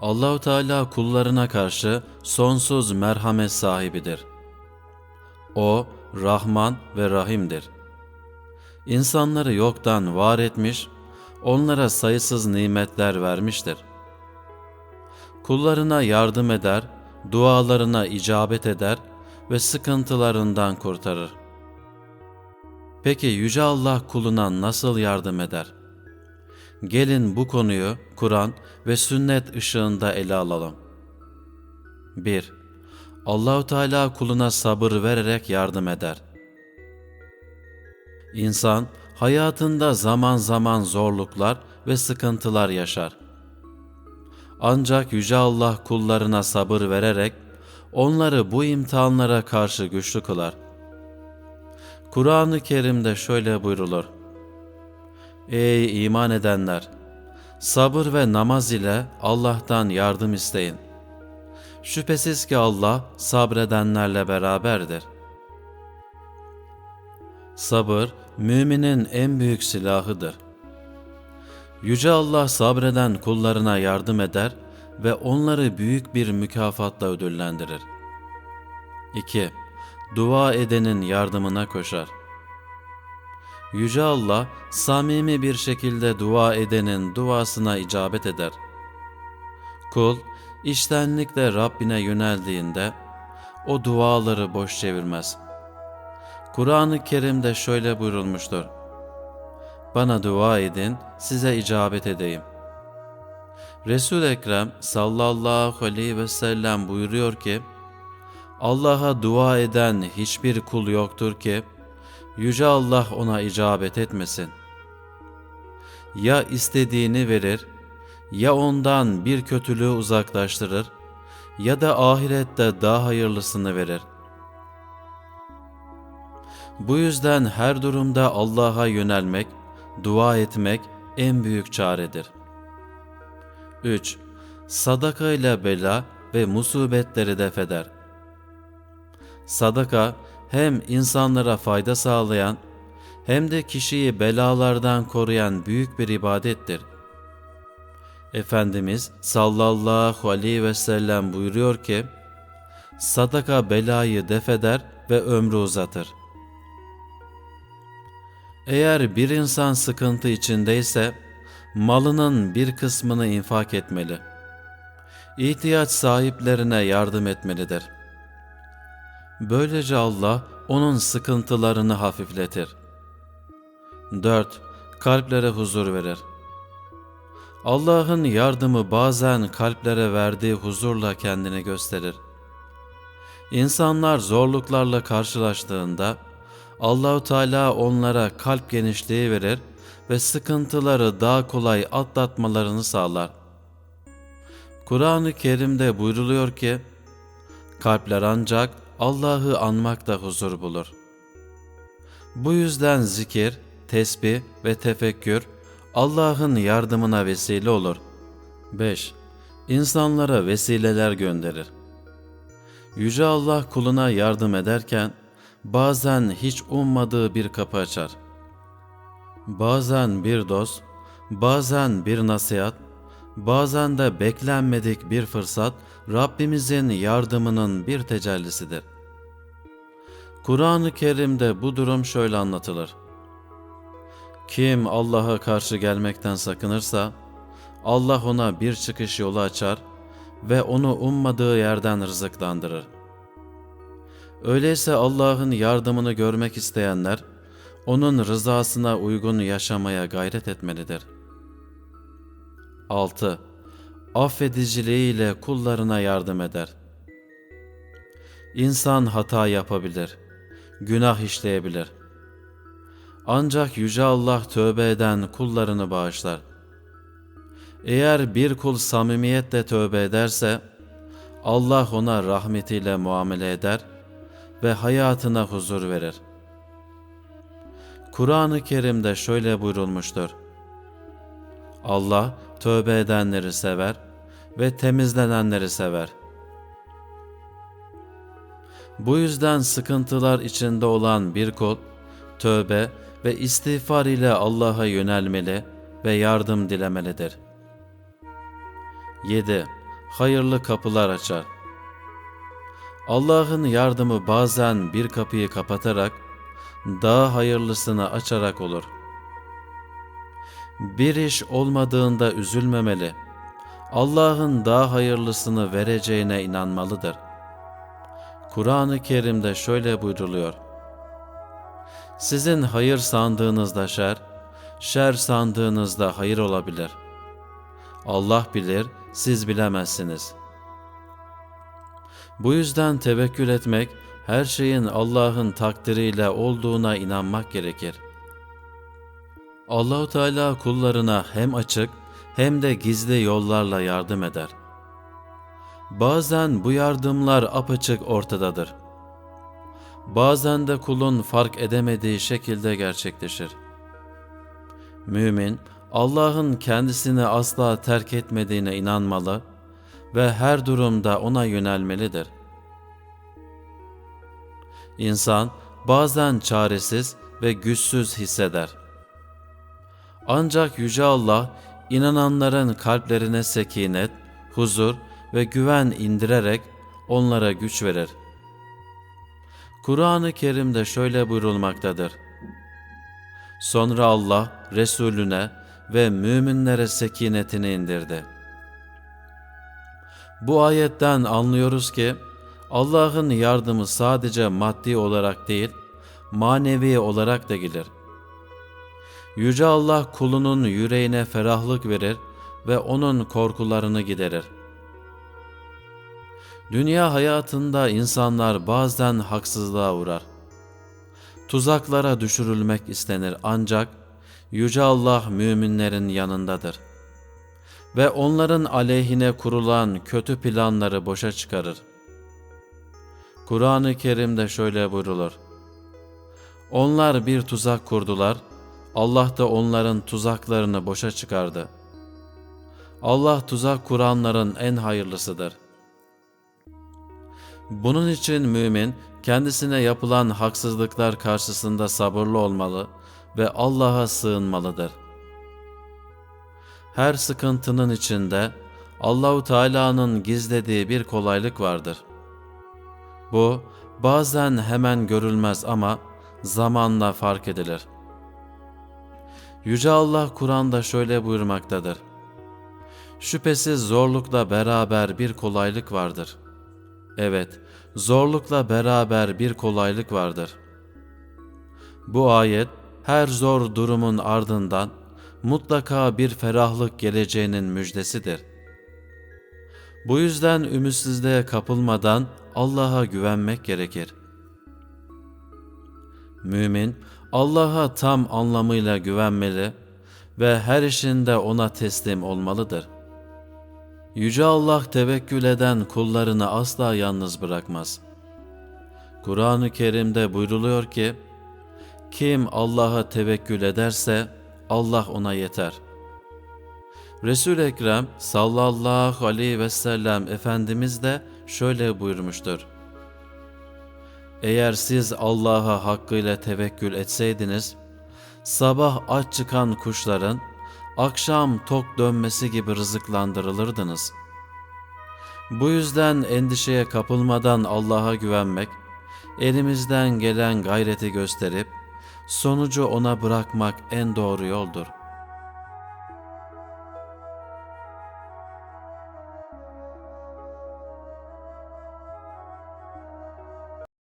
Allahu Teala kullarına karşı sonsuz merhamet sahibidir. O Rahman ve Rahim'dir. İnsanları yoktan var etmiş, onlara sayısız nimetler vermiştir. Kullarına yardım eder, dualarına icabet eder ve sıkıntılarından kurtarır. Peki Yüce Allah kuluna nasıl yardım eder? Gelin bu konuyu Kur'an ve sünnet ışığında ele alalım. 1. Allahu Teala kuluna sabır vererek yardım eder. İnsan hayatında zaman zaman zorluklar ve sıkıntılar yaşar. Ancak Yüce Allah kullarına sabır vererek onları bu imtihanlara karşı güçlü kılar. Kur'an-ı Kerim'de şöyle buyrulur. Ey iman edenler! Sabır ve namaz ile Allah'tan yardım isteyin. Şüphesiz ki Allah sabredenlerle beraberdir. Sabır, müminin en büyük silahıdır. Yüce Allah sabreden kullarına yardım eder ve onları büyük bir mükafatla ödüllendirir. 2. Dua edenin yardımına koşar. Yüce Allah samimi bir şekilde dua edenin duasına icabet eder. Kul iştenlikle Rabbine yöneldiğinde o duaları boş çevirmez. Kur'an-ı Kerim'de şöyle buyurulmuştur. Bana dua edin, size icabet edeyim. Resul Ekrem sallallahu aleyhi ve sellem buyuruyor ki, Allah'a dua eden hiçbir kul yoktur ki, Yüce Allah ona icabet etmesin. Ya istediğini verir, ya ondan bir kötülüğü uzaklaştırır, ya da ahirette daha hayırlısını verir. Bu yüzden her durumda Allah'a yönelmek, dua etmek en büyük çaredir. 3. Sadaka ile bela ve musibetleri defeder. Sadaka hem insanlara fayda sağlayan hem de kişiyi belalardan koruyan büyük bir ibadettir. Efendimiz sallallahu aleyhi ve sellem buyuruyor ki, Sadaka belayı defeder ve ömrü uzatır. Eğer bir insan sıkıntı içindeyse, malının bir kısmını infak etmeli. İhtiyaç sahiplerine yardım etmelidir. Böylece Allah onun sıkıntılarını hafifletir. 4. Kalplere huzur verir. Allah'ın yardımı bazen kalplere verdiği huzurla kendini gösterir. İnsanlar zorluklarla karşılaştığında Allahu Teala onlara kalp genişliği verir ve sıkıntıları daha kolay atlatmalarını sağlar. Kur'an-ı Kerim'de buyruluyor ki, kalpler ancak Allah'ı anmakta huzur bulur. Bu yüzden zikir, tesbih ve tefekkür Allah'ın yardımına vesile olur. 5. İnsanlara vesileler gönderir. Yüce Allah kuluna yardım ederken bazen hiç ummadığı bir kapı açar. Bazen bir dost, bazen bir nasihat, bazen de beklenmedik bir fırsat Rabbimizin yardımının bir tecellisidir. Kur'an-ı Kerim'de bu durum şöyle anlatılır. Kim Allah'a karşı gelmekten sakınırsa, Allah ona bir çıkış yolu açar ve onu ummadığı yerden rızıklandırır. Öyleyse Allah'ın yardımını görmek isteyenler, onun rızasına uygun yaşamaya gayret etmelidir. 6. Affediciliğiyle kullarına yardım eder. İnsan hata yapabilir, günah işleyebilir. Ancak Yüce Allah tövbe eden kullarını bağışlar. Eğer bir kul samimiyetle tövbe ederse, Allah ona rahmetiyle muamele eder ve hayatına huzur verir. Kur'an-ı Kerim'de şöyle buyurulmuştur. Allah tövbe edenleri sever ve temizlenenleri sever. Bu yüzden sıkıntılar içinde olan bir kul, tövbe ve istiğfar ile Allah'a yönelmeli ve yardım dilemelidir. 7. hayırlı kapılar açar. Allah'ın yardımı bazen bir kapıyı kapatarak, daha hayırlısını açarak olur. Bir iş olmadığında üzülmemeli. Allah'ın daha hayırlısını vereceğine inanmalıdır. Kur'an-ı Kerim'de şöyle buyruluyor. Sizin hayır sandığınızda şer, şer sandığınızda hayır olabilir. Allah bilir, siz bilemezsiniz. Bu yüzden tevekkül etmek, her şeyin Allah'ın takdiriyle olduğuna inanmak gerekir. Allahu Teala kullarına hem açık hem de gizli yollarla yardım eder. Bazen bu yardımlar apaçık ortadadır. Bazen de kulun fark edemediği şekilde gerçekleşir. Mümin, Allah'ın kendisini asla terk etmediğine inanmalı ve her durumda ona yönelmelidir. İnsan bazen çaresiz ve güçsüz hisseder. Ancak Yüce Allah inananların kalplerine sekinet, huzur ve güven indirerek onlara güç verir. Kur'an-ı Kerim'de şöyle buyurulmaktadır. Sonra Allah Resulüne ve müminlere sekinetini indirdi. Bu ayetten anlıyoruz ki Allah'ın yardımı sadece maddi olarak değil, manevi olarak da gelir. Yüce Allah kulunun yüreğine ferahlık verir ve onun korkularını giderir. Dünya hayatında insanlar bazen haksızlığa uğrar. Tuzaklara düşürülmek istenir ancak Yüce Allah müminlerin yanındadır. Ve onların aleyhine kurulan kötü planları boşa çıkarır. Kur'an-ı Kerim'de şöyle buyrulur. Onlar bir tuzak kurdular, Allah da onların tuzaklarını boşa çıkardı. Allah tuzak kuranların en hayırlısıdır. Bunun için mümin kendisine yapılan haksızlıklar karşısında sabırlı olmalı ve Allah'a sığınmalıdır. Her sıkıntının içinde Allahu Teala'nın gizlediği bir kolaylık vardır. Bu bazen hemen görülmez ama zamanla fark edilir. Yüce Allah Kur'an'da şöyle buyurmaktadır. Şüphesiz zorlukla beraber bir kolaylık vardır. Evet, zorlukla beraber bir kolaylık vardır. Bu ayet her zor durumun ardından mutlaka bir ferahlık geleceğinin müjdesidir. Bu yüzden ümitsizliğe kapılmadan Allah'a güvenmek gerekir. Mümin, Allah'a tam anlamıyla güvenmeli ve her işinde O'na teslim olmalıdır. Yüce Allah tevekkül eden kullarını asla yalnız bırakmaz. Kur'an-ı Kerim'de buyruluyor ki, kim Allah'a tevekkül ederse Allah ona yeter. Resul-i Ekrem sallallahu aleyhi ve sellem Efendimiz de şöyle buyurmuştur. Eğer siz Allah'a hakkıyla tevekkül etseydiniz, sabah aç çıkan kuşların, akşam tok dönmesi gibi rızıklandırılırdınız. Bu yüzden endişeye kapılmadan Allah'a güvenmek, elimizden gelen gayreti gösterip, sonucu ona bırakmak en doğru yoldur.''